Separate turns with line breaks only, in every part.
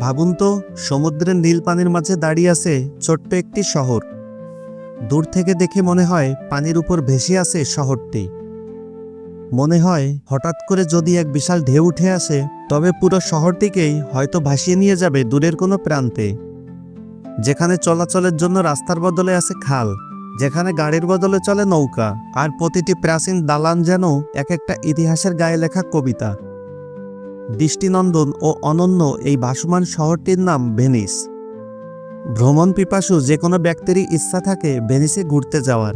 ভাবুন তো, সমুদ্রের নীল পানির মাঝে দাঁড়িয়ে আছে ছোট্ট একটি শহর। দূর থেকে দেখে মনে হয় পানির উপর ভেসে আছে শহরটি। মনে হয় হঠাৎ করে যদি এক বিশাল ঢেউ উঠে আসে, তবে পুরো শহরটিকেই হয়তো ভাসিয়ে নিয়ে যাবে দূরের কোনো প্রান্তে। যেখানে চলাচলের জন্য রাস্তার বদলে আছে খাল, যেখানে গাড়ির বদলে চলে নৌকা, আর প্রতিটি প্রাচীন দালান যেন এক একটা ইতিহাসের গায়ে লেখা কবিতা। দৃষ্টিনন্দন ও অনন্য এই ভাসমান শহরটির নাম ভেনিস। ভ্রমণ পিপাসু যে কোনো ব্যক্তিরই ইচ্ছা থাকে ভেনিসে ঘুরতে যাওয়ার।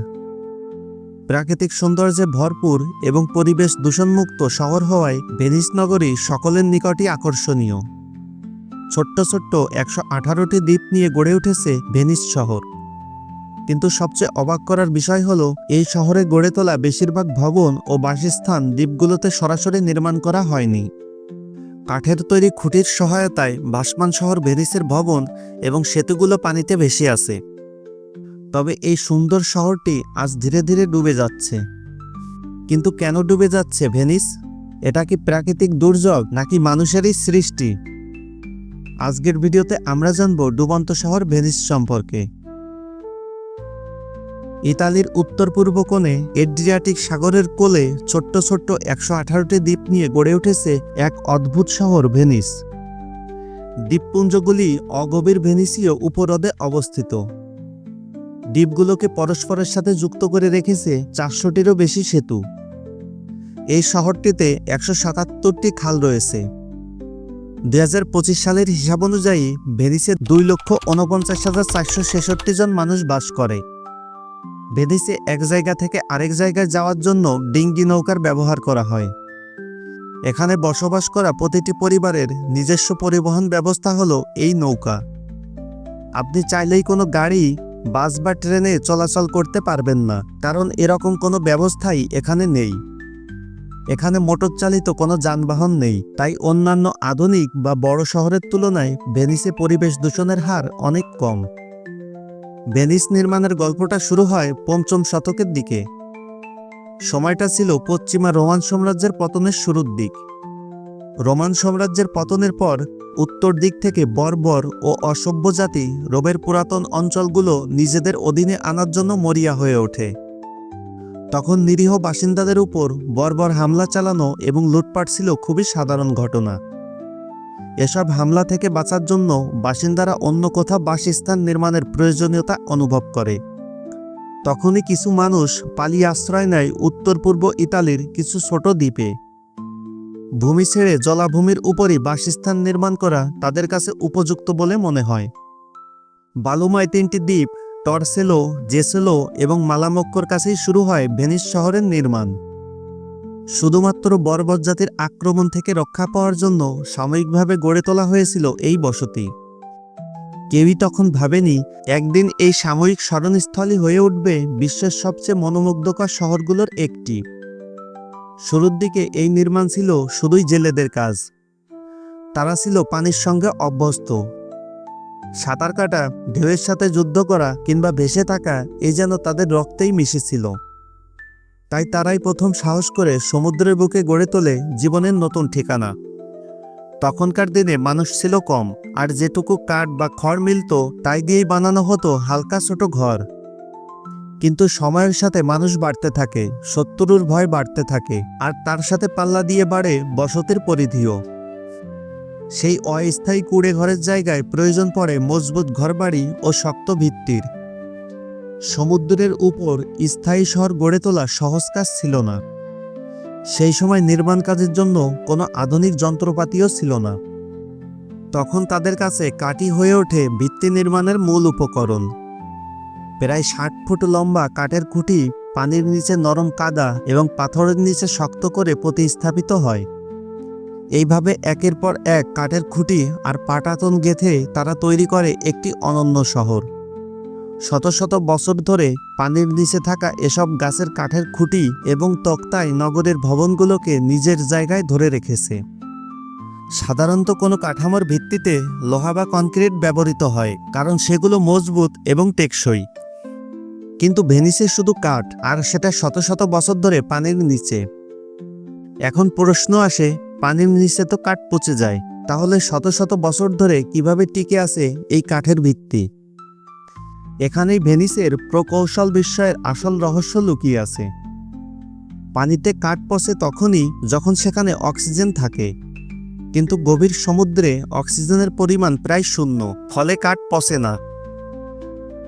প্রাকৃতিক সৌন্দর্যে ভরপুর এবং পরিবেশ দূষণমুক্ত শহর হওয়ায় ভেনিস নগরী সকলের নিকটই আকর্ষণীয়। ছোট্ট ছোট্ট একশো আঠারোটি দ্বীপ নিয়ে গড়ে উঠেছে ভেনিস শহর। কিন্তু সবচেয়ে অবাক করার বিষয় হল, এই শহরে গড়ে তোলা বেশিরভাগ ভবন ও বাসস্থান দ্বীপগুলোতে সরাসরি নির্মাণ করা হয়নি। কাঠের তৈরি খুঁটির সহায়তায় বাসমান শহর ভেনিসের ভবন এবং সেতুগুলো পানিতে ভেসে আছে তবে এই সুন্দর শহরটি আজ ধীরে ধীরে ডুবে যাচ্ছে। কিন্তু কেন ডুবে যাচ্ছে ভেনিস? এটা কি প্রাকৃতিক দুর্যোগ নাকি মানুষেরই সৃষ্টি? আজকের ভিডিওতে আমরা জানব ডুবন্ত শহর ভেনিস সম্পর্কে। ইতালির উত্তর পূর্ব কোণে এড্রিয়াটিক সাগরের কোলে ছোট্ট ছোট্ট একশো আঠারোটি দ্বীপ নিয়ে গড়ে উঠেছে এক অদ্ভুত শহর, ভেনিস। দ্বীপপুঞ্জগুলি অগভীর ভেনিসীয় উপহ্রদে অবস্থিত। দ্বীপগুলোকে পরস্পরের সাথে যুক্ত করে রেখেছে চারশোটিরও বেশি সেতু। এই শহরটিতে একশো সাতাত্তরটি খাল রয়েছে। দুই হাজার পঁচিশ সালের হিসাব অনুযায়ী ভেনিসে দুই লক্ষ উনপঞ্চাশ হাজার চারশো ছেষট্টি জন মানুষ বাস করে। ভেনিসে এক জায়গা থেকে আরেক জায়গায় যাওয়ার জন্য ডিঙ্গি নৌকার ব্যবহার করা হয়। এখানে বসবাস করা প্রতিটি পরিবারের নিজস্ব পরিবহন ব্যবস্থা হলো এই নৌকা। আপনি চাইলেই কোনো গাড়ি, বাস বা ট্রেনে চলাচল করতে পারবেন না, কারণ এরকম কোনো ব্যবস্থাই এখানে নেই। এখানে মোটর চালিত কোনো যানবাহন নেই, তাই অন্যান্য আধুনিক বা বড় শহরের তুলনায় ভেনিসে পরিবেশ দূষণের হার অনেক কম। ভেনিস নির্মাণের গল্পটা শুরু হয় পঞ্চম শতকের দিকে। সময়টা ছিল পশ্চিমা রোমান সাম্রাজ্যের পতনের শুরুর দিক। রোমান সাম্রাজ্যের পতনের পর উত্তর দিক থেকে বর্বর ও অসভ্য জাতি রোমের পুরাতন অঞ্চলগুলো নিজেদের অধীনে আনার জন্য মরিয়া হয়ে ওঠে। তখন নিরীহ বাসিন্দাদের উপর বর্বর হামলা চালানো এবং লুটপাট ছিল খুবই সাধারণ ঘটনা। এসব হামলা থেকে বাঁচার জন্য বাসিন্দারা অন্য কোথাও বাসস্থান নির্মাণের প্রয়োজনীয়তা অনুভব করে। তখনই কিছু মানুষ পালিয়ে আশ্রয় নেয় উত্তর পূর্ব ইতালির কিছু ছোট দ্বীপে। ভূমি ছেড়ে জলাভূমির উপরই বাসস্থান নির্মাণ করা তাদের কাছে উপযুক্ত বলে মনে হয়। বালুমায় তিনটি দ্বীপ, টর্সেলো, জেসেলো এবং মালামক্কর কাছেই শুরু হয় ভেনিস শহরের নির্মাণ। শুধুমাত্র বর্বর জাতির আক্রমণ থেকে রক্ষা পাওয়ার জন্য সাময়িকভাবে গড়ে তোলা হয়েছিল এই বসতি। কেউই তখন ভাবেনি, একদিন এই সাময়িক স্মরণস্থলই হয়ে উঠবে বিশ্বের সবচেয়ে মনোমুগ্ধকর শহরগুলোর একটি। শুরুর দিকে এই নির্মাণ ছিল শুধুই জেলেদের কাজ। তারা ছিল পানির সঙ্গে অভ্যস্ত। সাঁতার কাটা, ঢেউয়ের সাথে যুদ্ধ করা কিংবা ভেসে থাকা এই যেন তাদের রক্তেই মিশেছিল। তাই তারাই প্রথম সাহস করে সমুদ্রের বুকে গড়ে তোলে জীবনের নতুন ঠিকানা। তখনকার দিনে মানুষ ছিল কম, আর যেটুকু কাঠ বা খড় মিলত, তাই দিয়েই বানানো হতো হালকা ছোট ঘর। কিন্তু সময়ের সাথে মানুষ বাড়তে থাকে, শত্রুর ভয় বাড়তে থাকে, আর তার সাথে পাল্লা দিয়ে বাড়ে বসতির পরিধিও। সেই অস্থায়ী কুড়ে ঘরের জায়গায় প্রয়োজন পড়ে মজবুত ঘরবাড়ি ও শক্ত ভিত্তির। সমুদ্রের উপর স্থায়ী শহর গড়ে তোলা সহজ কাজ ছিল না। সেই সময় নির্মাণ কাজের জন্য কোনো আধুনিক যন্ত্রপাতিও ছিল না। তখন তাদের কাছে কাঠি হয়ে ওঠে ভিত্তি নির্মাণের মূল উপকরণ। প্রায় ষাট ফুট লম্বা কাঠের খুঁটি পানির নিচে নরম কাদা এবং পাথরের নিচে শক্ত করে প্রতিস্থাপিত হয়। এইভাবে একের পর এক কাঠের খুঁটি আর পাটাতন গেথে তারা তৈরি করে একটি অনন্য শহর। শত শত বছর ধরে পানির নিচে থাকা এসব গাছের কাঠের খুঁটি এবং তক্তায় নগরের ভবনগুলোকে নিজের জায়গায় ধরে রেখেছে। সাধারণত কোনো কাঠামোর ভিত্তিতে লোহা বা কনক্রিট ব্যবহৃত হয়, কারণ সেগুলো মজবুত এবং টেকসই। কিন্তু ভেনিসে শুধু কাঠ, আর সেটা শত শত বছর ধরে পানির নিচে। এখন প্রশ্ন আসে, পানির নিচে তো কাঠ পচে যায়, তাহলে শত শত বছর ধরে কীভাবে টিকে আছে এই কাঠের ভিত্তি? এখানেই ভেনিসের প্রকৌশল বিস্ময়ের আসল রহস্য লুকিয়ে আছে। পানিতে কাঠ পচে তখনই যখন সেখানে অক্সিজেন থাকে। কিন্তু গভীর সমুদ্রে অক্সিজেনের পরিমাণ প্রায় শূন্য, ফলে কাঠ পচে না।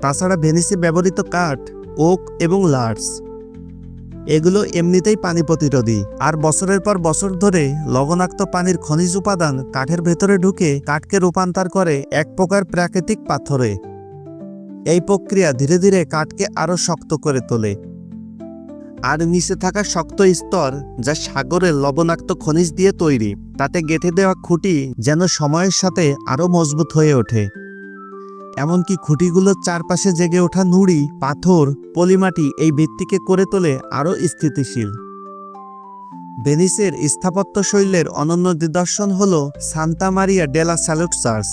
তাছাড়া ভেনিসে ব্যবহৃত কাঠ, ওক এবং লার্স। এগুলো এমনিতেই পানি প্রতিরোধী। আর বছরের পর বছর ধরে লবণাক্ত পানির খনিজ উপাদান কাঠের ভেতরে ঢুকে কাঠকে রূপান্তর করে এক প্রকার প্রাকৃতিক পাথরে। এই প্রক্রিয়া ধীরে ধীরে কাঠকে আরও শক্ত করে তোলে। আর নিচে থাকা শক্ত স্তর যা সাগরের লবণাক্ত খনিজ দিয়ে তৈরি, তাতে গেঁথে দেওয়া খুঁটি যেন সময়ের সাথে আরও মজবুত হয়ে ওঠে। এমনকি খুঁটিগুলোর চারপাশে জেগে ওঠা নুড়ি, পাথর, পলিমাটি এই ভিত্তিকে করে তোলে আরও স্থিতিশীল। ভেনিসের স্থাপত্য শৈলের অনন্য নিদর্শন হল Santa Maria della Salute church.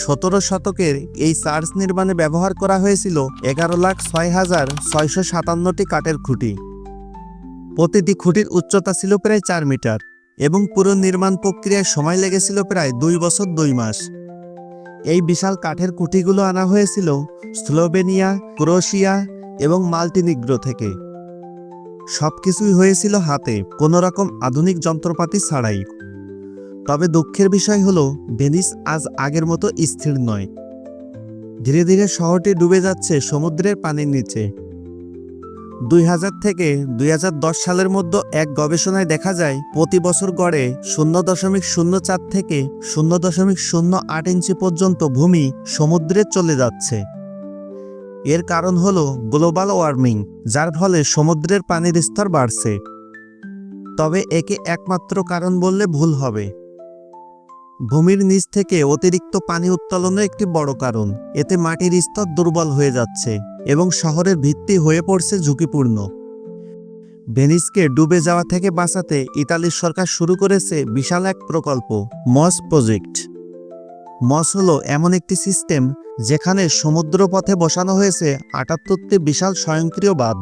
সতেরো শতকের এই চার্চ নির্মাণে ব্যবহার করা হয়েছিল এগারো লাখ ছয় হাজার ছয়শো সাতান্নটি কাঠের খুঁটি। প্রতিটি খুঁটির উচ্চতা ছিল প্রায় চার মিটার এবং পুরো নির্মাণ প্রক্রিয়ায় সময় লেগেছিল প্রায় দুই বছর দুই মাস। এই বিশাল কাঠের কুটিগুলো আনা হয়েছিল স্লোভেনিয়া ক্রোয়েশিয়া এবং মাল্টিনিগ্রো থেকে। সবকিছুই হয়েছিল হাতে, কোনো রকম আধুনিক যন্ত্রপাতি ছাড়াই। তবে দুঃখের বিষয় হলো, ভেনিস আজ আগের মতো স্থির নয়। ধীরে ধীরে শহরটি ডুবে যাচ্ছে সমুদ্রের পানির নিচে। দুই হাজার থেকে দুই হাজার দশ সালের মধ্যে এক গবেষণায় দেখা যায়, প্রতি বছর গড়ে শূন্য দশমিক শূন্য চার থেকে শূন্য দশমিক শূন্য আট ইঞ্চি পর্যন্ত ভূমি সমুদ্রে চলে যাচ্ছে। এর কারণ হল গ্লোবাল ওয়ার্মিং, যার ফলে সমুদ্রের পানির স্তর বাড়ছে। তবে একে একমাত্র কারণ বললে ভুল হবে। ভূমির নিচ থেকে অতিরিক্ত পানি উত্তোলনও একটি বড় কারণ। এতে মাটির স্তর দুর্বল হয়ে যাচ্ছে এবং শহরের ভিত্তি হয়ে পড়ছে ঝুঁকিপূর্ণ। ভেনিসকে ডুবে যাওয়া থেকে বাঁচাতে ইতালির সরকার শুরু করেছে বিশাল এক প্রকল্প, মস প্রজেক্ট। মস হলো এমন একটি সিস্টেম যেখানে সমুদ্রপথে বসানো হয়েছে আটাত্তরটি বিশাল স্বয়ংক্রিয় বাঁধ।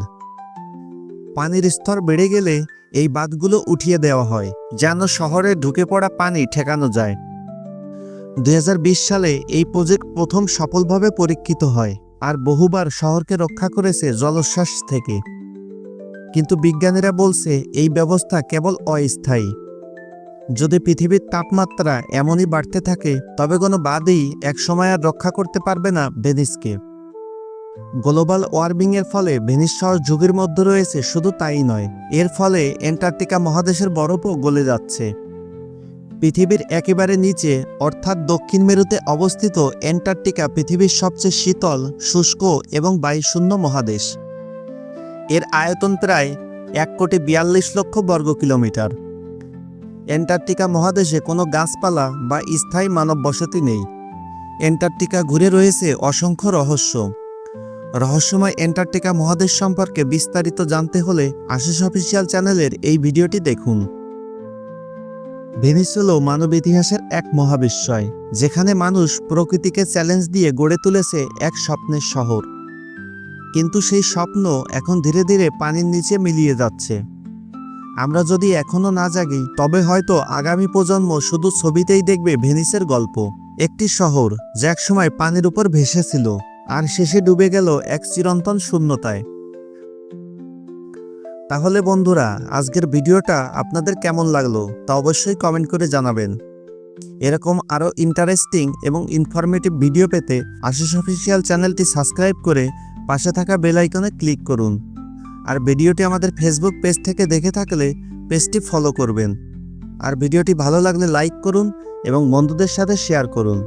পানির স্তর বেড়ে গেলে এই বাঁধগুলো উঠিয়ে দেওয়া হয়, যেন শহরে ঢুকে পড়া পানি ঠেকানো যায়। দুই হাজার বিশ সালে এই প্রজেক্ট প্রথম সফলভাবে পরীক্ষিত হয় আর বহুবার শহরকে রক্ষা করেছে জলোচ্ছ্বাস থেকে। কিন্তু বিজ্ঞানীরা বলছে এই ব্যবস্থা কেবল অস্থায়ী। যদি পৃথিবীর তাপমাত্রা এমনই বাড়তে থাকে, তবে কোনো বাদই একসময় আর রক্ষা করতে পারবে না ভেনিসকে। গ্লোবাল ওয়ার্মিংয়ের ফলে ভেনিস শহর ঝুঁকির মধ্যে রয়েছে শুধু তাই নয়, এর ফলে অ্যান্টার্কটিকা মহাদেশের বরফও গলে যাচ্ছে। পৃথিবীর একেবারে নিচে, অর্থাৎ দক্ষিণ মেরুতে অবস্থিত অ্যান্টার্কটিকা পৃথিবীর সবচেয়ে শীতল, শুষ্ক এবং বায়ুশূন্য মহাদেশ। এর আয়তন প্রায় এক কোটি বিয়াল্লিশ লক্ষ বর্গ কিলোমিটার। অ্যান্টার্কটিকা মহাদেশে কোনো গাছপালা বা স্থায়ী মানব বসতি নেই। অ্যান্টার্কটিকা ঘুরে রয়েছে অসংখ্য রহস্য। রহস্যময় অ্যান্টার্কটিকা মহাদেশ সম্পর্কে বিস্তারিত জানতে হলে আশিস অফিসিয়াল চ্যানেলের এই ভিডিওটি দেখুন। ভেনিস হল মানব ইতিহাসের এক মহাবিস্ময়, যেখানে মানুষ প্রকৃতিকে চ্যালেঞ্জ দিয়ে গড়ে তুলেছে এক স্বপ্নের শহর। কিন্তু সেই স্বপ্ন এখন ধীরে ধীরে পানির নিচে মিলিয়ে যাচ্ছে। আমরা যদি এখনও না জাগি, তবে হয়তো আগামী প্রজন্ম শুধু ছবিতেই দেখবে ভেনিসের গল্প। একটি শহর যা একসময় পানির উপর ভেসেছিল, আর শেষে ডুবে গেল এক চিরন্তন শূন্যতায়। তাহলে বন্ধুরা, আজকের ভিডিওটা আপনাদের কেমন লাগল তা অবশ্যই কমেন্ট করে জানাবেন। এরকম আরও ইন্টারেস্টিং এবং ইনফরমেটিভ ভিডিও পেতে আশিস অফিসিয়াল চ্যানেলটি সাবস্ক্রাইব করে পাশে থাকা বেল আইকনে ক্লিক করুন। আর ভিডিওটি আমাদের ফেসবুক পেজ থেকে দেখে থাকলে পেজটি ফলো করবেন। আর ভিডিওটি ভালো লাগলে লাইক করুন এবং বন্ধুদের সাথে শেয়ার করুন।